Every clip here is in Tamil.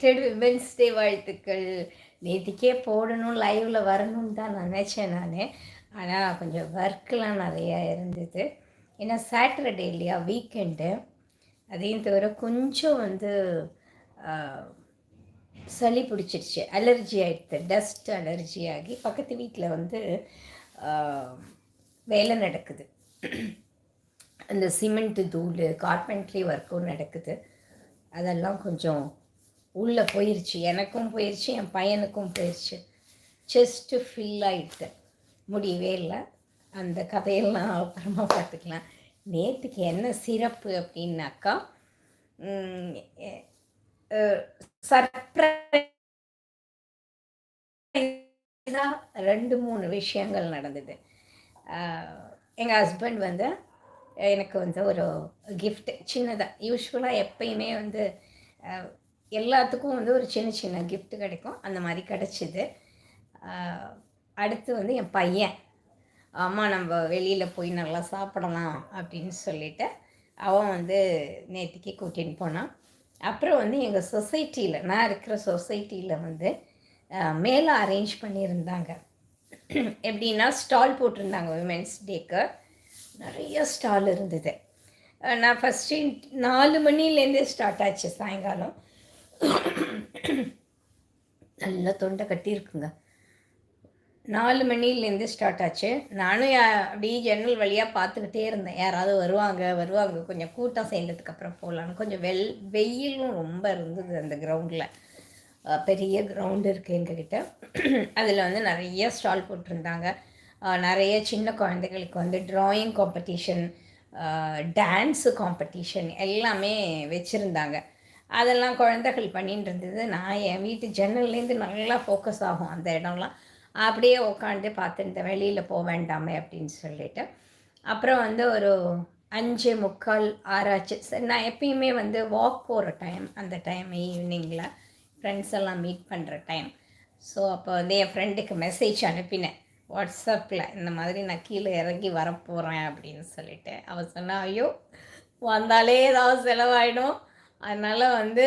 பிலேட்டட் விமென்ஸ் டே வாழ்த்துக்கள். நேற்றுக்கே போடணும் லைவில் வரணும்னு தான் நினச்சேன் நான். ஆனால் கொஞ்சம் ஒர்க்கெலாம் நிறையா இருந்தது. ஏன்னா சாட்டர்டே இல்லையா வீக்கெண்டு அதையும் தவிர கொஞ்சம் வந்து சளி பிடிச்சிருச்சு. அலர்ஜி ஆகிடுது டஸ்ட் அலர்ஜி ஆகி பக்கத்து வீட்டில் வந்து வேலை நடக்குது. அந்த சிமெண்ட்டு தூள் கார்பெண்ட்ரி ஒர்க்கும் நடக்குது. அதெல்லாம் கொஞ்சம் உள்ளே போயிடுச்சு எனக்கும் போயிருச்சு என் பையனுக்கும் போயிடுச்சு செஸ்ட்டு ஃபில் ஆகிட்டு முடியவே இல்லை. அந்த கதையெல்லாம் அப்புறமா பார்த்துக்கலாம். நேற்றுக்கு என்ன சிறப்பு அப்படின்னாக்கா சர்ப்ரைஸாக ரெண்டு மூணு விஷயங்கள் நடந்தது. எங்கள் ஹஸ்பண்ட் வந்து எனக்கு வந்து ஒரு கிஃப்ட் சின்னதாக யூஸ்வலாக எப்பயுமே வந்து எல்லாத்துக்கும் வந்து ஒரு சின்ன சின்ன கிஃப்ட் கிடைக்கும். அந்த மாதிரி கிடச்சிது. அடுத்து வந்து என் பையன். அம்மா நம்ம வெளியில் போய் நல்லா சாப்பிடலாம் அப்படின்னு சொல்லிட்டு அவன் வந்து நேற்றுக்கு கூட்டின்னு போனான். அப்புறம் வந்து எங்கள் சொசைட்டியில் நான் இருக்கிற சொசைட்டியில் வந்து மேலே அரேஞ்ச் பண்ணியிருந்தாங்க. எப்படின்னா ஸ்டால் போட்டிருந்தாங்க விமென்ஸ் டேக்கு நிறைய ஸ்டால் இருந்தது. நான் ஃபஸ்ட்டு நாலு மணிலேருந்தே ஸ்டார்ட் ஆச்சு சாயங்காலம். நல்லா தொண்டை கட்டியிருக்குங்க. நாலு மணிலேருந்து ஸ்டார்ட் ஆச்சு. நானும் அப்படியே ஜன்னல் வழியாக பார்த்துக்கிட்டே இருந்தேன். யாராவது வருவாங்க வருவாங்க. கொஞ்சம் கூட்டம் சேர்ந்ததுக்கப்புறம் போகலான்னு கொஞ்சம் வெல் வெயிலும் ரொம்ப இருந்தது அந்த கிரவுண்டில் பெரிய கிரவுண்டு இருக்குது எங்ககிட்ட. அதில் வந்து நிறைய ஸ்டால் போட்டிருந்தாங்க. நிறைய சின்ன குழந்தைகளுக்கு வந்து ட்ராயிங் காம்படிஷன் டான்ஸு காம்படிஷன் எல்லாமே வச்சுருந்தாங்க. அதெல்லாம் குழந்தைகள் பண்ணிட்டு இருந்தது. நான் என் வீட்டு ஜன்னல்லேருந்து நல்லா ஃபோக்கஸ் ஆகும் அந்த இடம்லாம். அப்படியே உட்காந்து பார்த்துருந்தேன். வெளியில் போக வேண்டாமே அப்படின்னு சொல்லிட்டு. அப்புறம் வந்து ஒரு அஞ்சு முக்கால் ஆறாச்சு சரி நான் எப்பயுமே வந்து வாக் போகிற டைம் அந்த டைம் ஈவினிங்கில் ஃப்ரெண்ட்ஸ் எல்லாம் மீட் பண்ணுற டைம் ஸோ அப்போ வந்து என் ஃப்ரெண்டுக்கு மெசேஜ் அனுப்பினேன். வாட்ஸ்அப்பில் இந்த மாதிரி நான் கீழே இறங்கி வரப்போகிறேன் அப்படின்னு சொல்லிட்டு. அவள் சொன்னா ஐயோ வந்தாலே ஏதாவது செலவாயிடும். அதனால் வந்து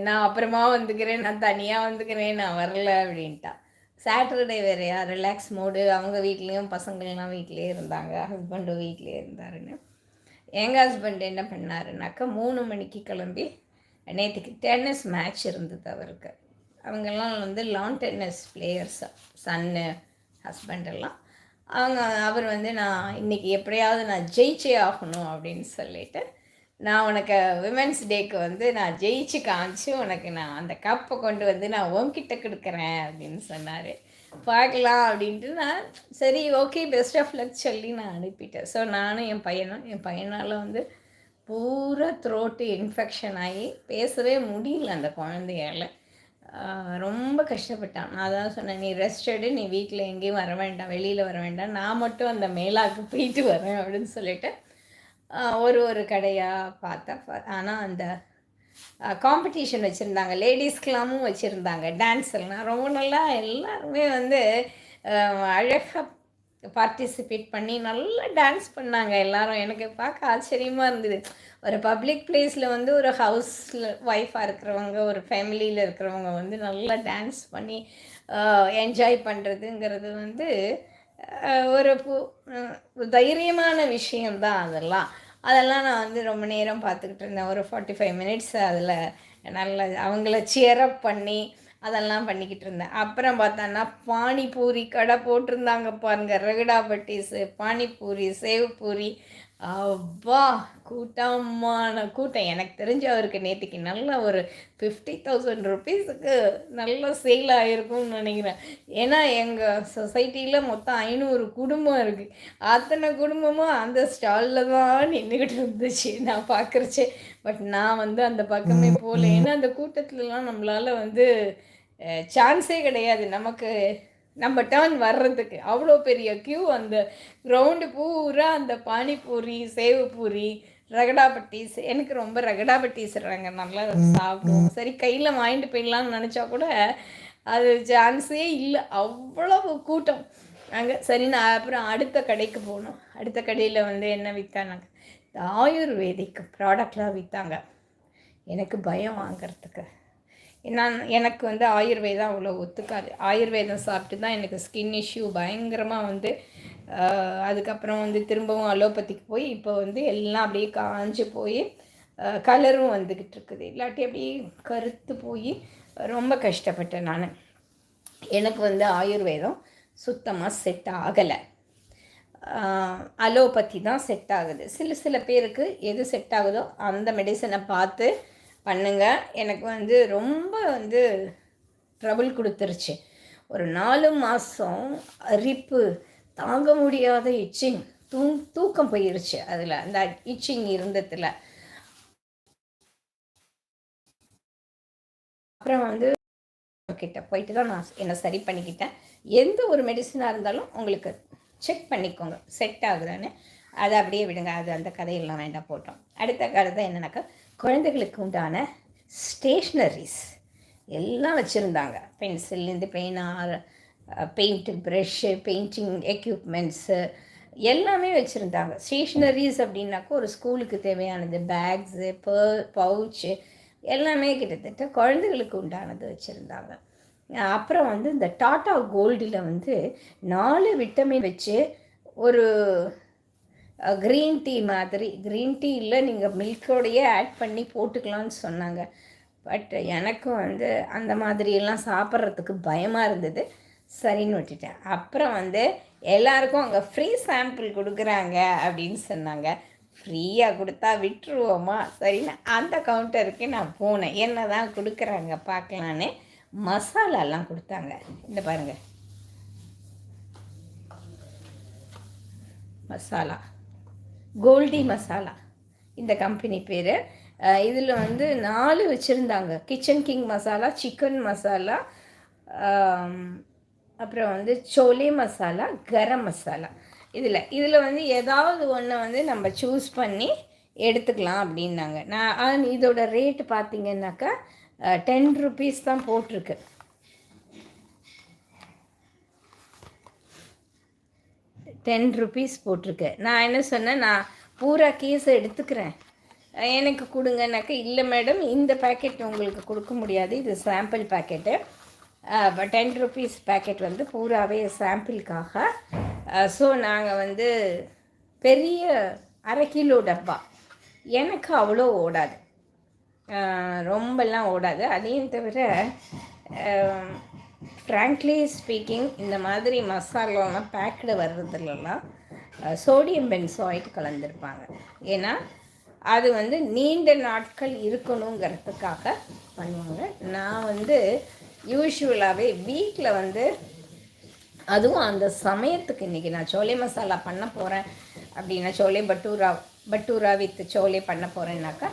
நான் அப்புறமா வந்துக்கிறேன் நான் தனியாக வந்துக்கிறேன் நான் வரல அப்படின்ட்டா. சாட்டர்டே வேறையா? ரிலாக்ஸ் மோடு அவங்க வீட்லேயும் பசங்கள்லாம் வீட்லேயே இருந்தாங்க. ஹஸ்பண்டும் வீட்டிலே இருந்தாருன்னு. எங்கள் ஹஸ்பண்ட் என்ன பண்ணாருனாக்கா மூணு மணிக்கு கிளம்பி நேற்றுக்கு டென்னிஸ் மேட்ச் இருந்தது அவருக்கு. அவங்கெல்லாம் வந்து லான் டென்னிஸ் பிளேயர்ஸ் சன்னு ஹஸ்பண்ட் எல்லாம். அவங்க அவர் வந்து நான் இன்னைக்கு எப்படியாவது நான் ஜெயிச்சே ஆகணும் அப்படின்னு சொல்லிட்டு நான் உனக்கு விமென்ஸ் டேக்கு வந்து நான் ஜெயிச்சு காமிச்சு உனக்கு நான் அந்த கப்பை கொண்டு வந்து நான் உன்கிட்ட கொடுக்குறேன் அப்படின்னு சொன்னார். பார்க்கலாம் அப்படின்ட்டு நான் சரி ஓகே பெஸ்ட் ஆஃப் லக் சொல்லி நான் அனுப்பிட்டேன். ஸோ நானும் என் பையனும் என் பையனால் வந்து பூரா த்ரோட்டு இன்ஃபெக்ஷன் ஆகி பேசவே முடியல அந்த குழந்தையால. ரொம்ப கஷ்டப்பட்டான். நான் தான் சொன்னேன் நீ ரெஸ்டடு நீ வீட்டில் எங்கேயும் வர வேண்டாம் வெளியில் வர வேண்டாம். நான் மட்டும் அந்த மேலாக்கு போயிட்டு வரேன் அப்படின்னு சொல்லிட்டு ஒரு ஒரு கடையாக பார்த்தேன் ஆனால் அந்த காம்படிஷன் வச்சுருந்தாங்க. லேடிஸ்க்கெலாமும் வச்சுருந்தாங்க. டான்ஸ் எல்லாம் ரொம்ப நல்லா எல்லாருமே வந்து அழகாக பார்ட்டிசிபேட் பண்ணி நல்லா டான்ஸ் பண்ணாங்க எல்லாரும். எனக்கு பார்க்க ஆச்சரியமாக இருந்தது. ஒரு பப்ளிக் பிளேஸில் வந்து ஒரு ஹவுஸில் ஒய்ஃபாக இருக்கிறவங்க ஒரு ஃபேமிலியில் இருக்கிறவங்க வந்து நல்லா டான்ஸ் பண்ணி என்ஜாய் பண்ணுறதுங்கிறது வந்து ஒரு பு தைரியமான விஷயம்தான் அதெல்லாம். அதெல்லாம் நான் வந்து ரொம்ப நேரம் பார்த்துக்கிட்டு இருந்தேன். ஒரு ஃபார்ட்டி ஃபைவ் மினிட்ஸ் அதில் நல்ல அவங்கள சியரப் பண்ணி அதெல்லாம் பண்ணிக்கிட்டு இருந்தேன். அப்புறம் பார்த்தோன்னா பானிபூரி கடை போட்டிருந்தாங்க பாருங்க. ரகடாபட்டீஸு பானிபூரி சேவ் பூரி அப்பா கூட்டமான கூட்டம். எனக்கு தெரிஞ்ச அவருக்கு நேற்றுக்கு நல்ல ஒரு ஃபிஃப்டி தௌசண்ட் ருபீஸுக்கு நல்ல சேல் ஆகிருக்கும்னு நினைக்கிறேன். ஏன்னா எங்கள் சொசைட்டியில் மொத்தம் ஐநூறு குடும்பம் இருக்குது அத்தனை குடும்பமும் அந்த ஸ்டாலில் தான் நின்றுக்கிட்டு இருந்துச்சு நான் பார்க்குறச்சே பட் நான் வந்து அந்த பக்கமே போகல ஏன்னா அந்த கூட்டத்துலலாம் நம்மளால் வந்து சான்ஸே கிடையாது. நமக்கு நம்ம டேர்ன் வர்றதுக்கு. அவ்வளோ பெரிய க்யூ அந்த கிரவுண்டு பூரா அந்த பானிபூரி சேவு பூரி ரகடா பட்டீஸ் எனக்கு ரொம்ப ரகடா பட்டீஸ் நாங்கள் நல்லா சாப்பிடுவோம். சரி கையில் வாங்கிட்டு போயிடலாம்னு நினச்சா கூட அது சான்ஸே இல்லை. அவ்வளவு கூட்டம். அங்கே சரி நான் அப்புறம் அடுத்த கடைக்கு போனோம் அடுத்த கடையில் வந்து என்ன விற்றானாங்க இந்த ஆயுர்வேதிக் ப்ராடக்ட்லாம் விற்றாங்க எனக்கு பயம் வாங்கிறதுக்கு. நான் எனக்கு வந்து ஆயுர்வேதம் அவ்வளோ ஒத்துக்காது. ஆயுர்வேதம் சாப்பிட்டு தான் எனக்கு ஸ்கின் இஷ்யூ பயங்கரமாக வந்து அதுக்கப்புறம் வந்து திரும்பவும் அலோபதிக்கு போய் இப்போ வந்து எல்லாம் அப்படியே காஞ்சு போய் கலரும் வந்துக்கிட்டு இருக்குது. இல்லாட்டி அப்படியே கருத்து போய் ரொம்ப கஷ்டப்பட்டேன் நான். எனக்கு வந்து ஆயுர்வேதம் சுத்தமாக செட் ஆகலை. அலோபதி தான் செட் ஆகுது. சில சில பேருக்கு எது செட் ஆகுதோ அந்த மெடிசனை பார்த்து பண்ணுங்கள் எனக்கு வந்து ரொம்ப வந்து ட்ரபுள் கொடுத்துருச்சு. ஒரு நாலு மாதம் அரிப்பு தாங்க முடியாத இச்சிங் தூ தூக்கம் போயிருச்சு அதில். அந்த இச்சிங் இருந்ததில். அப்புறம் வந்து கிட்ட போயிட்டு தான் நான் என்னை சரி பண்ணிக்கிட்டேன். எந்த ஒரு மெடிசனாக இருந்தாலும் உங்களுக்கு செக் பண்ணிக்கோங்க. செட் ஆகுதான்னு. அதை அப்படியே விடுங்க. அது அந்த கதையெல்லாம் வேண்டாம் போட்டோம். அடுத்த கதை என்னன்னாக்கா குழந்தைகளுக்கு உண்டான ஸ்டேஷ்னரிஸ் எல்லாம் வச்சுருந்தாங்க. பென்சில்லேருந்து பெயினா பெயிண்ட்டு ப்ரெஷ்ஷு பெயிண்டிங் எக்யூப்மெண்ட்ஸு எல்லாமே வச்சுருந்தாங்க. ஸ்டேஷ்னரிஸ் அப்படின்னாக்கா ஒரு ஸ்கூலுக்கு தேவையானது பேக்ஸு பவுச்சு எல்லாமே கிட்டத்தட்ட குழந்தைகளுக்கு உண்டானது வச்சுருந்தாங்க. அப்புறம் வந்து இந்த டாட்டா கோல்டில் வந்து நாலு விட்டமின் வச்சு ஒரு க்ரீன் டீ மாதிரி க்ரீன் டீயில் நீங்கள் மில்கோடையே ஆட் பண்ணி போட்டுக்கலாம்னு சொன்னாங்க. பட் எனக்கும் வந்து அந்த மாதிரியெல்லாம் சாப்பிட்றதுக்கு பயமாக இருந்தது. சரின்னு விட்டுட்டேன். அப்புறம் வந்து எல்லாருக்கும் அங்கே ஃப்ரீ சாம்பிள் கொடுக்குறாங்க அப்படின்னு சொன்னாங்க. ஃப்ரீயாக கொடுத்தா விட்டுருவோமா? சரின்னு அந்த கவுண்டருக்கு நான் போனேன். என்ன தான் கொடுக்குறாங்க பார்க்கலான்னு மசாலாலாம் கொடுத்தாங்க. இந்த பாருங்கள் மசாலா. கோல்டி மசாலா. இந்த கம்பெனி பேர். இதில் வந்து நாலு வச்சுருந்தாங்க. Kitchen king masala chicken masala அப்புறம் வந்து சோலே மசாலா கரம் மசாலா. இதில் இதில் வந்து ஏதாவது ஒன்று வந்து நம்ம சூஸ் பண்ணி எடுத்துக்கலாம் அப்படின்னாங்க. நான் இதோட ரேட்டு பார்த்தீங்கன்னாக்கா டென் ருபீஸ் தான் போட்டிருக்கு. டென் ருபீஸ் போட்டிருக்கு நான் என்ன சொன்னேன் நான் பூரா கேஸை எடுத்துக்கிறேன். எனக்கு கொடுங்கனாக்கா இல்லை மேடம் இந்த பேக்கெட் உங்களுக்கு கொடுக்க முடியாது. இது sample packet ten rupees packet வந்து பூராவே சாம்பிளுக்காக ஸோ நாங்கள் வந்து பெரிய அரை கிலோ டப்பா. எனக்கு அவ்வளோ ஓடாது. ரொம்பலாம் ஓடாது. அதையும் தவிர ஃப்ராங்க்லி ஸ்பீக்கிங் இந்த மாதிரி மசாலாலாம் பேக்கடு வர்றதுலலாம் சோடியம் பென்சாய்ட் கலந்துருப்பாங்க. ஏன்னா அது வந்து நீண்ட நாட்கள் இருக்கணுங்கிறதுக்காக பண்ணுவாங்க. நான் வந்து யூஸ்வலாகவே வீட்டில் வந்து அதுவும் அந்த சமயத்துக்கு இன்றைக்கி நான் சோலை மசாலா பண்ண போகிறேன் அப்படின்னா சோலை பட்டூரா பட்டூரா வித் சோலை பண்ண போகிறேன்னாக்கா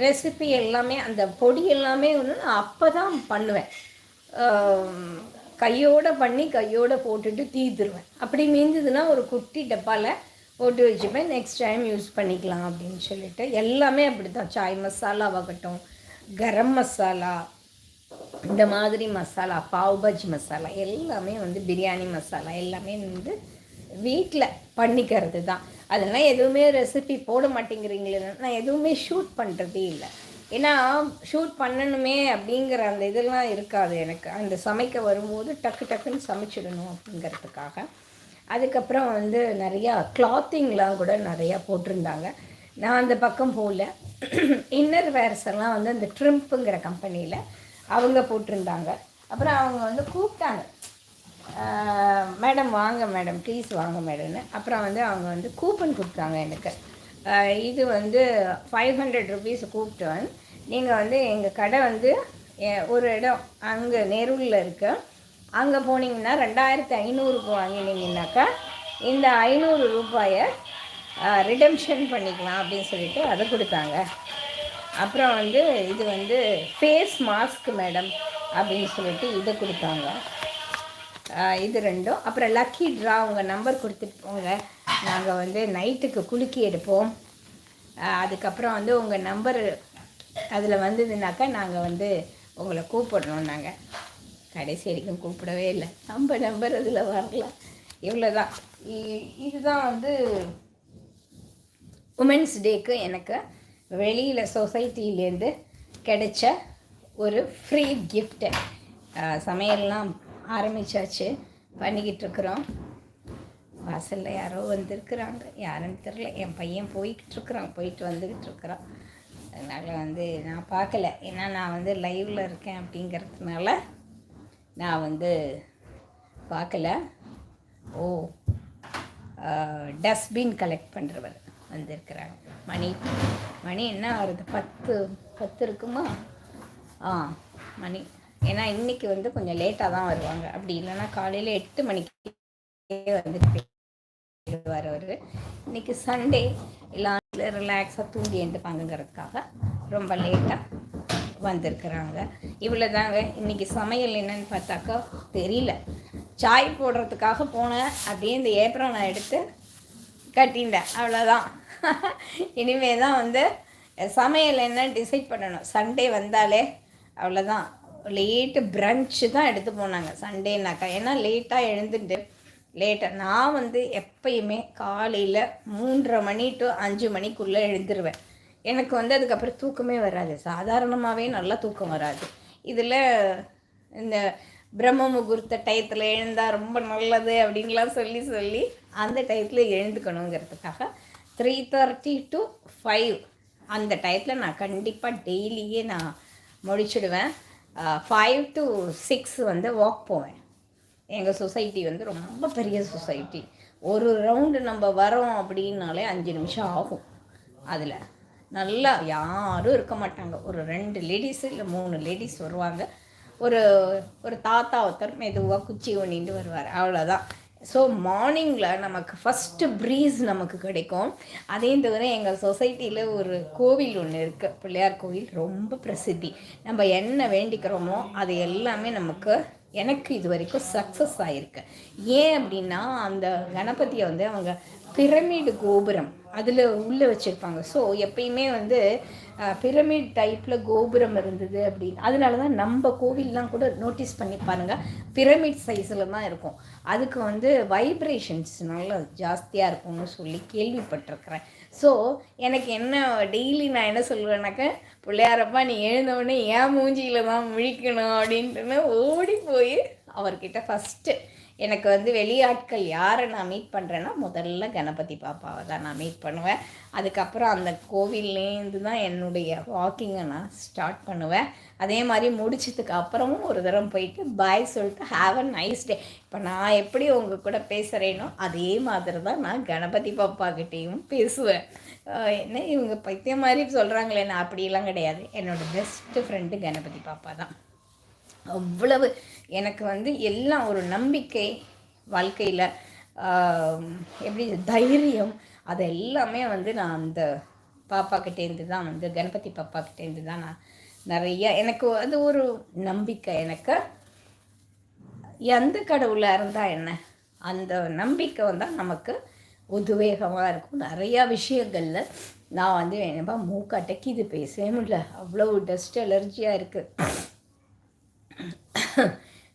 ரெசிபி எல்லாமே அந்த பொடி எல்லாமே ஒன்று நான் அப்போ தான் பண்ணுவேன் கையோடு பண்ணி கையோடு போட்டுட்டு தீத்துருவேன் அப்படி மீந்ததுன்னா ஒரு குட்டி டப்பாவில் போட்டு வச்சுப்பேன். நெக்ஸ்ட் டைம் யூஸ் பண்ணிக்கலாம் அப்படின்னு சொல்லிட்டு. எல்லாமே அப்படி தான் சாய் மசாலாவாகட்டும் கரம் மசாலா இந்த மாதிரி மசாலா பாவ் பஜ்ஜி மசாலா எல்லாமே வந்து பிரியாணி மசாலா எல்லாமே வந்து வீட்டில் பண்ணிக்கிறது தான் அதெல்லாம் எதுவுமே ரெசிபி போட மாட்டேங்கிறீங்களே நான் எதுவுமே ஷூட் பண்ணுறதே இல்லை. ஏன்னா ஷூட் பண்ணணுமே அப்படிங்கிற அந்த இதெல்லாம் இருக்காது எனக்கு. அந்த சமைக்க வரும்போது டக்கு டக்குன்னு சமைச்சிடணும் அப்படிங்கிறதுக்காக. அதுக்கப்புறம் வந்து நிறையா கிளாத்திங்லாம் கூட நிறையா போட்டிருந்தாங்க. நான் அந்த பக்கம் போகல. இன்னர் வேர்ஸ் எல்லாம் வந்து அந்த ட்ரிம்ப்புங்கிற கம்பெனியில் அவங்க போட்டிருந்தாங்க. அப்புறம் அவங்க வந்து கூப்பிட்டாங்க. மேடம் வாங்க மேடம் ப்ளீஸ் வாங்க மேடம்னு. அப்புறம் வந்து அவங்க வந்து கூப்பன் கொடுத்தாங்க எனக்கு. இது வந்து ஃபைவ் ஹண்ட்ரட் ருபீஸ் கூப்பிட்டேன் நீங்கள் வந்து எங்கள் கடை வந்து எ- ஒரு இடம் அங்கே நேரூரில் இருக்கு. அங்கே போனீங்கன்னா ரெண்டாயிரத்தி ஐநூறுக்கு வாங்கினீங்கன்னாக்கா இந்த ஐநூறு ரூபாயை ரிடம்ஷன் பண்ணிக்கலாம் அப்படின்னு சொல்லிட்டு அதை கொடுத்தாங்க. அப்புறம் வந்து இது வந்து ஃபேஸ் மாஸ்க் மேடம் அப்படின்னு சொல்லிட்டு இதை கொடுத்தாங்க. இது ரெண்டும். அப்புறம் லக்கி ட்ரா உங்கள் நம்பர் கொடுத்துட்டு நாங்கள் வந்து நைட்டுக்கு குலுக்கி எடுப்போம். அதுக்கப்புறம் வந்து உங்கள் நம்பர் அதில் வந்ததுனாக்கா நாங்கள் வந்து உங்களை கூப்பிடுறோம் நாங்கள் கடைசி வரைக்கும் கூப்பிடவே இல்லை. நம்ம நம்பர் அதில் வரல. இவ்வளோதான் இதுதான் வந்து உமன்ஸ் டேக்கு எனக்கு வெளியில் சொசைட்டிலேருந்து கிடைச்ச ஒரு ஃப்ரீ கிஃப்ட்டு சமையல்லாம் ஆரம்பித்தாச்சு பண்ணிக்கிட்டு இருக்கிறோம் வாசலில் யாரோ வந்திருக்கிறாங்க. யாருன்னு தெரில என் பையன் போய்கிட்டு இருக்கிறான் போயிட்டு வந்துக்கிட்டு இருக்கிறான் அதனால் வந்து நான் பார்க்கல. ஏன்னா நான் வந்து லைவில் இருக்கேன் அப்படிங்கிறதுனால நான் வந்து பார்க்கல. ஓ டஸ்ட்பின் கலெக்ட் பண்ணுறவர் வந்திருக்கிறாங்க மணி மணி என்ன வருது பத்து பத்து இருக்குமா? ஆ மணி. ஏன்னா இன்னைக்கு வந்து கொஞ்சம் லேட்டாக தான் வருவாங்க. அப்படி இல்லைன்னா காலையில் எட்டு மணிக்கு வந்துட்டு வருவார் அவர். இன்னைக்கு சண்டே எல்லாம் ரிலாக்ஸாக தூங்கி எழுந்துப்பாங்கங்கிறதுக்காக ரொம்ப லேட்டாக வந்திருக்கிறாங்க. இவ்வளோ தாங்க இன்றைக்கி சமையல் என்னன்னு பார்த்தாக்கா தெரியல. சாய் போடுறதுக்காக போனேன். அப்படியே இந்த ஏப்ரல் நான் எடுத்து கட்டிண்டேன் அவ்வளோதான் இனிமே தான் வந்து சமையல் என்னன்னு டிசைட் பண்ணணும். சண்டே வந்தாலே அவ்வளோதான் லேட்டு பிரஞ்சு தான் எடுத்து போனாங்க சண்டேனாக்கா ஏன்னா லேட்டாக எழுந்துட்டு லேட்டாக நான் வந்து எப்பயுமே காலையில் மூன்றரை மணி டு அஞ்சு மணிக்குள்ளே எழுந்துருவேன். எனக்கு வந்து அதுக்கப்புறம் தூக்கமே வராது. சாதாரணமாகவே நல்லா தூக்கம் வராது. இதில் இந்த பிரம்ம முகூர்த்த டயத்தில் எழுந்தால் ரொம்ப நல்லது அப்படின்லாம் சொல்லி சொல்லி அந்த டயத்தில் எழுந்துக்கணுங்கிறதுக்காக த்ரீ தேர்ட்டி டு ஃபைவ் அந்த டயத்தில் நான் கண்டிப்பாக டெய்லியே நான் முடிச்சுடுவேன். ஃபைவ் டு சிக்ஸ் வந்து வாக் போவேன். எங்கள் சொசைட்டி வந்து ரொம்ப பெரிய சொசைட்டி ஒரு ரவுண்டு நம்ம வரோம் அப்படின்னாலே அஞ்சு நிமிஷம் ஆகும் அதில். நல்லா யாரும் இருக்க மாட்டாங்க. ஒரு ரெண்டு லேடிஸு இல்லை மூணு லேடிஸ் வருவாங்க. ஒரு ஒரு தாத்தா ஒருத்தர் மெதுவாக குச்சி ஒண்ணிட்டு வருவார். அவ்வளோதான் ஸோ மார்னிங்கில் நமக்கு ஃபஸ்ட்டு ப்ரீஸ் நமக்கு கிடைக்கும். அதே தவிர எங்கள் சொசைட்டியில் ஒரு கோவில் ஒன்று இருக்குது பிள்ளையார் கோவில் ரொம்ப பிரசித்தி. நம்ம என்ன வேண்டிக்கிறோமோ அது எல்லாமே நமக்கு எனக்கு இது வரைக்கும் சக்ஸஸ் ஆகிருக்கு ஏன் அப்படின்னா அந்த கணபதியை வந்து அவங்க பிரமிடு கோபுரம். அதில் உள்ளே வச்சுருப்பாங்க. ஸோ எப்பயுமே வந்து பிரமிட் டைப்பில் கோபுரம் இருந்தது அப்படின்னு. அதனால தான் நம்ம கோவில்லாம் கூட நோட்டீஸ் பண்ணி பாருங்கள் பிரமிட் சைஸில் தான் இருக்கும். அதுக்கு வந்து வைப்ரேஷன்ஸ் நல்லா ஜாஸ்தியாக இருக்கும்னு சொல்லி கேள்விப்பட்டிருக்கிறேன். ஸோ எனக்கு என்ன டெய்லி நான் என்ன சொல்லுவேன்னாக்க பிள்ளையாரப்பா நீ எழுந்தவுடனே ஏன் மூஞ்சியில் தான் முழிக்கணும் அப்படின்ட்டுன்னு ஓடி போய் அவர்கிட்ட ஃபஸ்ட்டு எனக்கு வந்து வெளியாட்கள் யாரை நான் மீட் பண்ணுறேன்னா முதல்ல கணபதி பாப்பாவை தான் நான் மீட் பண்ணுவேன். அதுக்கப்புறம் அந்த கோவில்லேருந்து தான் என்னுடைய வாக்கிங்கை நான் ஸ்டார்ட் பண்ணுவேன். அதே மாதிரி முடிச்சதுக்கு அப்புறமும் ஒரு தரம் போயிட்டு பாய் சொல்லிட்டு ஹாவ் அ நைஸ் டே இப்போ நான் எப்படி உங்கள் கூட பேசுகிறேனோ அதே மாதிரி தான் நான் கணபதி பாப்பா கிட்டேயும் பேசுவேன். என்ன இவங்க பைத்தியம் மாதிரி சொல்கிறாங்களே நான் அப்படியெல்லாம் கிடையாது. என்னோடய பெஸ்ட்டு ஃப்ரெண்டு கணபதி பாப்பா தான். அவ்வளவு எனக்கு வந்து எல்லாம் ஒரு நம்பிக்கை வாழ்க்கையில். எப்படி தைரியம் அது எல்லாமே வந்து நான் அந்த பாப்பா கிட்டேருந்து தான் வந்து கணபதி பாப்பா கிட்டேருந்து தான் நான் நிறைய எனக்கு அது ஒரு நம்பிக்கை. எனக்கு எந்த கடவுளாக இருந்தால் என்ன அந்த நம்பிக்கை வந்தால் நமக்கு உத்வேகமாக இருக்கும். நிறையா விஷயங்களில் நான் வந்து என்னப்பா மூக்காட்டைக்கு இது பேசவே முடியல. அவ்வளோ டஸ்ட் அலர்ஜியாக இருக்குது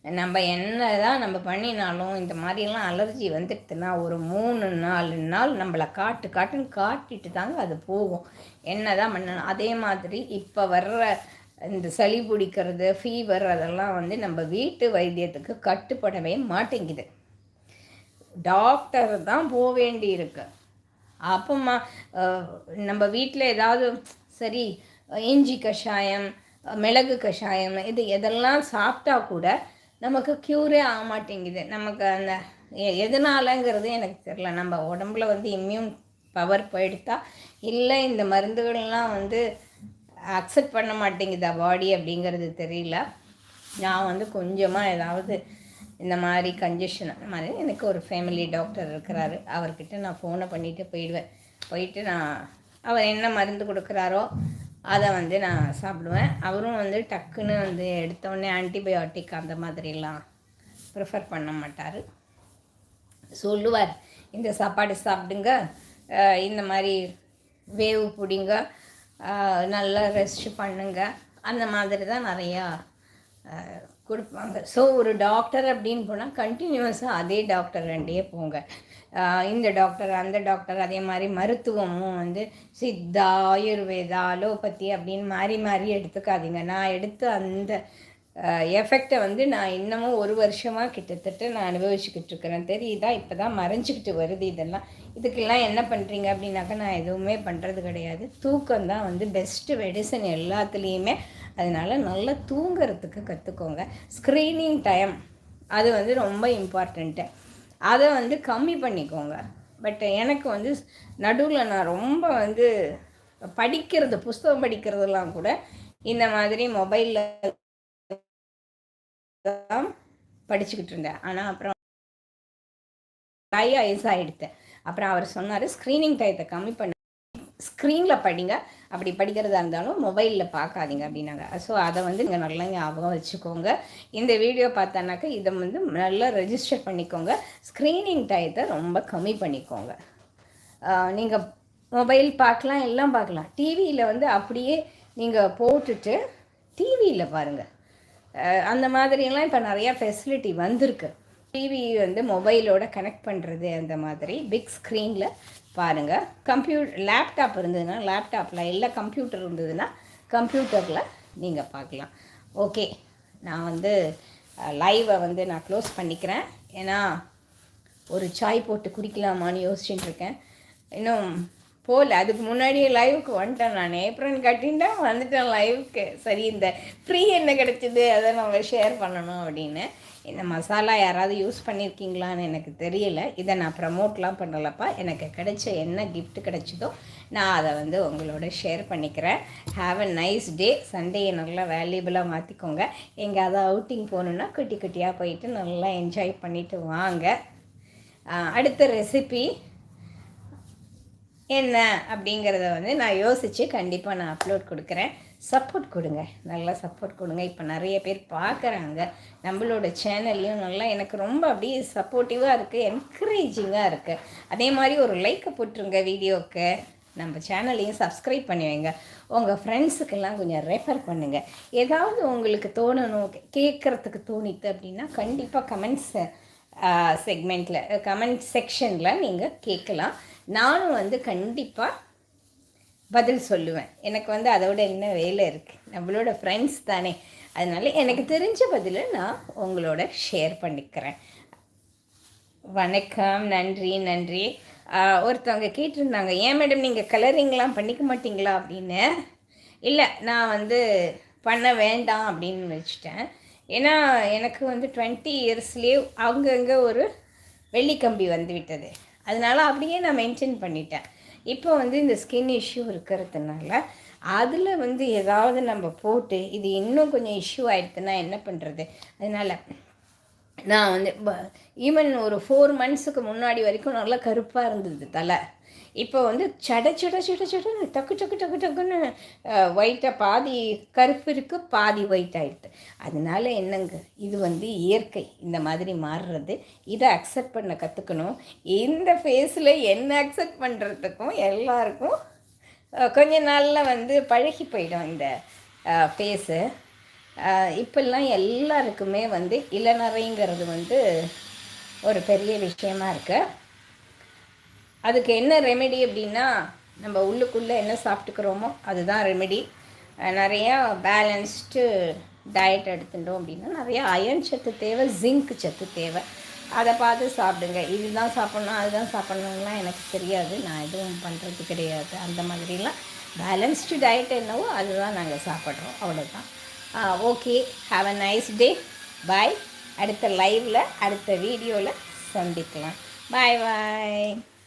நம்ம என்ன தான் நம்ம பண்ணினாலும் இந்த மாதிரிலாம் அலர்ஜி வந்துடுதுன்னா ஒரு மூணு நாலு நாள் நம்மளை காட்டு காட்டுன்னு காட்டிட்டு தாங்க அது போகும். என்ன தான் பண்ணணும்? அதே மாதிரி இப்போ வர்ற இந்த சளி பிடிக்கிறது ஃபீவர் அதெல்லாம் வந்து நம்ம வீட்டு வைத்தியத்துக்கு கட்டுப்படவே மாட்டேங்குது. டாக்டர் தான் போக வேண்டி இருக்கு அப்போம்மா நம்ம வீட்டில் ஏதாவது சரி இஞ்சி கஷாயம் மிளகு கஷாயம் இது எதெல்லாம் சாப்பிட்டா கூட நமக்கு க்யூரே ஆக மாட்டேங்குது. நமக்கு அந்த எதனாலங்கிறது எனக்கு தெரில நம்ம உடம்புல வந்து இம்யூன் பவர் போயிடுதா இல்லை இந்த மருந்துகள்லாம் வந்து அக்செப்ட் பண்ண மாட்டேங்குதா பாடி அப்படிங்கிறது தெரியல. நான் வந்து கொஞ்சமாக ஏதாவது இந்த மாதிரி கன்ஜஷன் அந்த மாதிரி எனக்கு ஒரு ஃபேமிலி டாக்டர் இருக்கிறாரு. அவர்கிட்ட நான் ஃபோனை பண்ணிவிட்டு போயிடுவேன். போயிட்டு நான் அவர் என்ன மருந்து கொடுக்குறாரோ அதை வந்து நான் சாப்பிடுவேன். அவரும் வந்து டக்குன்னு வந்து எடுத்தோடனே ஆன்டிபயோட்டிக் அந்த மாதிரிலாம் ப்ரிஃபர் பண்ண மாட்டார். சொல்லுவார் இந்த சாப்பாடு சாப்பிடுங்க இந்த மாதிரி வேவு பிடிங்க நல்லா ரெஸ்ட் பண்ணுங்க. அந்த மாதிரி தான் நிறையா கொடுப்பாங்க. ஸோ ஒரு டாக்டர் அப்படின்னு போனால் கண்டினியூஸாக அதே டாக்டர் ரெண்டே போங்க. இந்த டாக்டர் அந்த டாக்டர் அதே மாதிரி மருத்துவமும் வந்து சித்தா ஆயுர்வேதா அலோபதி அப்படின்னு மாறி மாறி எடுத்துக்காதீங்க. நான் எடுத்த அந்த எஃபெக்டை வந்து நான் இன்னமும் ஒரு வருஷமாக கிட்டத்தட்ட நான் அனுபவிச்சுக்கிட்டு இருக்கிறேன். தெரியுதா? இப்போ தான் மறைஞ்சிக்கிட்டு வருது இதெல்லாம். இதுக்கெல்லாம் என்ன பண்ணுறீங்க அப்படின்னாக்கா நான் எதுவுமே பண்ணுறது கிடையாது. தூக்கம் தான் வந்து பெஸ்ட்டு மெடிசன் எல்லாத்துலேயுமே அதனால நல்லா தூங்கிறதுக்கு கற்றுக்கோங்க ஸ்க்ரீனிங் டைம் அது வந்து ரொம்ப இம்பார்ட்டண்ட்டு அதை வந்து கம்மி பண்ணிக்கோங்க. பட் எனக்கு வந்து நடுவில் நான் ரொம்ப வந்து படிக்கிறது புஸ்தகம் படிக்கிறதெல்லாம் கூட இந்த மாதிரி மொபைலில் தான் படிச்சுக்கிட்டு இருந்தேன். ஆனால் அப்புறம் ஐஸ் ஆகிடுத்தேன் அப்புறம் அவர் சொன்னார் ஸ்க்ரீனிங் டயத்தை கம்மி பண்ண. ஸ்க்ரீனில் படிங்க. அப்படி படிக்கிறதா இருந்தாலும் மொபைலில் பார்க்காதீங்க அப்படின்னாங்க. ஸோ அதை வந்து நீங்கள் நல்லா ஞாபகம் வச்சுக்கோங்க. இந்த வீடியோ பார்த்தானாக்கா இதை வந்து நல்லா ரெஜிஸ்டர் பண்ணிக்கோங்க. ஸ்க்ரீனிங் டயத்தை ரொம்ப கம்மி பண்ணிக்கோங்க. நீங்கள் மொபைல் பார்க்கலாம் எல்லாம் பார்க்கலாம். டிவியில் வந்து அப்படியே நீங்கள் போட்டுட்டு டிவியில் பாருங்கள் அந்த மாதிரியெல்லாம் இப்போ நிறையா ஃபெசிலிட்டி வந்திருக்கு. டிவி வந்து மொபைலோட கனெக்ட் பண்ணுறது அந்த மாதிரி. பிக் ஸ்க்ரீனில் பாருங்கள் கம்ப்யூட் லேப்டாப் இருந்ததுன்னா லேப்டாப்பில் இல்லை கம்ப்யூட்டர் இருந்ததுன்னா கம்ப்யூட்டரில் நீங்கள் பார்க்கலாம் ஓகே நான் வந்து லைவை வந்து நான் க்ளோஸ் பண்ணிக்கிறேன். ஏன்னா ஒரு சாய் போட்டு குடிக்கலாமான்னு யோசிச்சுட்டு இருக்கேன். இன்னும் போகல அதுக்கு முன்னாடியே லைவுக்கு வந்துட்டேன் நான். ஏப்ரல் கட்டின்ட்டேன் வந்துட்டேன் லைவுக்கு சரி இந்த ஃப்ரீ என்ன கிடச்சிது? அதை நம்ம ஷேர் பண்ணணும் அப்படின்னு. இந்த மசாலா யாராவது யூஸ் பண்ணியிருக்கீங்களான்னு எனக்கு தெரியல. இதை நான் ப்ரமோட்லாம் பண்ணலப்பா. எனக்கு கிடைச்ச என்ன கிஃப்ட் கிடைச்சதோ நான் அதை வந்து உங்களோட ஷேர் பண்ணிக்கிறேன். ஹாவ் அ நைஸ் டே சண்டேயை நல்லா வேல்யூபிளாக மாற்றிக்கோங்க எங்கேயாவது அவுட்டிங் போகணுன்னா குட்டி குட்டியாக போயிட்டு நல்லா என்ஜாய் பண்ணிவிட்டு வாங்க. அடுத்த ரெசிபி என்ன அப்படிங்கிறத வந்து நான் யோசித்து கண்டிப்பாக நான் அப்லோட் கொடுக்குறேன். சப்போர்ட் கொடுங்க. நல்லா சப்போர்ட் கொடுங்க. இப்போ நிறைய பேர் பார்க்குறாங்க. நம்மளோட சேனல்லையும் நல்லா எனக்கு ரொம்ப அப்படியே சப்போர்ட்டிவாக இருக்குது என்கரேஜிங்காக இருக்குது அதே மாதிரி ஒரு லைக்கை போட்டுருங்க வீடியோவுக்கு நம்ம சேனலையும் சப்ஸ்கிரைப் பண்ணி வைங்க. உங்கள் ஃப்ரெண்ட்ஸுக்கெல்லாம் கொஞ்சம் ரெஃபர் பண்ணுங்கள் ஏதாவது உங்களுக்கு தோணணும் கேட்குறதுக்கு தோணித்து அப்படின்னா கண்டிப்பாக கமெண்ட்ஸ் செக்மெண்ட்டில் கமெண்ட் செக்ஷனில் நீங்கள் கேட்கலாம். நானும் வந்து கண்டிப்பாக பதில் சொல்லுவேன். எனக்கு வந்து அதோட என்ன வேலை இருக்குது நம்மளோட ஃப்ரெண்ட்ஸ் தானே. அதனால எனக்கு தெரிஞ்ச பதிலை நான் உங்களோட ஷேர் பண்ணிக்கிறேன். வணக்கம் நன்றி நன்றி. ஒருத்தவங்க கேட்டிருந்தாங்க ஏன் மேடம் நீங்கள் கலரிங்லாம் பண்ணிக்க மாட்டிங்களா? அப்படின்னு. இல்லை நான் வந்து பண்ண வேண்டாம் அப்படின்னு வச்சுட்டேன் ஏன்னா எனக்கு வந்து டுவெண்ட்டி இயர்ஸ்லேயே அங்கங்கே ஒரு வெள்ளிக்கம்பி வந்து விட்டது. அதனால் அப்படியே நான் மெயின்டைன் பண்ணிட்டேன். இப்போ வந்து இந்த ஸ்கின் இஷ்யூ இருக்கிறதுனால அதில் வந்து ஏதாவது நம்ம போட்டு இது இன்னும் கொஞ்சம் இஷ்யூ ஆகிடுதுன்னா என்ன பண்ணுறது அதனால் நான் வந்து ஈவன் ஒரு ஃபோர் மந்த்ஸுக்கு முன்னாடி வரைக்கும் நல்லா கருப்பாக இருந்தது தலை. இப்போ வந்து சட சட சட சடன்னு டக்கு டக்கு டக்கு டக்குன்னு ஒயிட்டாக பாதி கருப்பு இருக்குது பாதி ஒயிட் ஆகிடுது அதனால என்னங்க இது வந்து இயற்கை இந்த மாதிரி மாறுறது. இதை அக்செப்ட் பண்ண கற்றுக்கணும் இந்த ஃபேஸில் என்ன அக்செப்ட் பண்ணுறதுக்கும் எல்லாருக்கும் கொஞ்ச நாளில் வந்து பழகி போயிடும் இந்த ஃபேஸு இப்போல்லாம் எல்லாருக்குமே வந்து இளநரைங்கிறது வந்து ஒரு பெரிய விஷயமா இருக்குது அதுக்கு என்ன ரெமெடி அப்படின்னா நம்ம உள்ளுக்குள்ளே என்ன சாப்பிட்டுக்கிறோமோ அதுதான் ரெமெடி நிறையா பேலன்ஸ்டு டயட் எடுத்துட்டோம் அப்படின்னா நிறையா அயன் சத்து தேவை ஜிங்க் சத்து தேவை. அதை பார்த்து சாப்பிடுங்க. இதுதான் சாப்பிட்ணும் அதுதான் சாப்பிட்ணுங்களாம் எனக்கு தெரியாது. நான் எதுவும் பண்ணுறது கிடையாது. அந்த மாதிரிலாம் பேலன்ஸ்டு டயட் என்னவோ அதுதான் நாங்கள் சாப்பிட்றோம். அவ்வளோதான் okay. Have a nice day bye அடுத்த லைவில் அடுத்த வீடியோவில் சந்திக்கலாம். பாய் பாய்